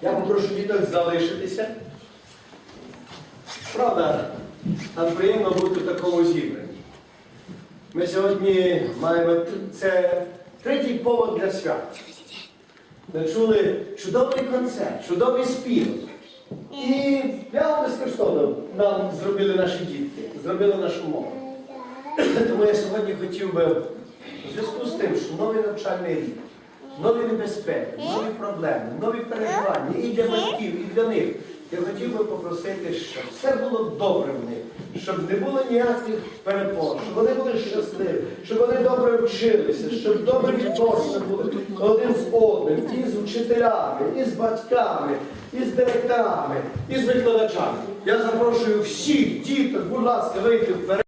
прошу діток залишитися. Правда, нам приємно бути в такому зібранні. Ми сьогодні маємо це третій повод для свята. Ми чули чудовий концерт, чудовий спів. І прямо безкоштовно нам зробили наші дітки, зробили нашу мову. Тому я сьогодні хотів би, у зв'язку з тим, що новий навчальний рік, нові небезпеки, нові проблеми, нові переживання і для батьків, і для них. Я хотів би попросити, щоб все було добре в них, щоб не було ніяких перепон, щоб вони були щасливі, щоб вони добре вчилися, щоб добре відносини були один з одним, і з вчителями, і з батьками, і з директорами, і з викладачами. Я запрошую всіх діток, будь ласка, вийти вперед.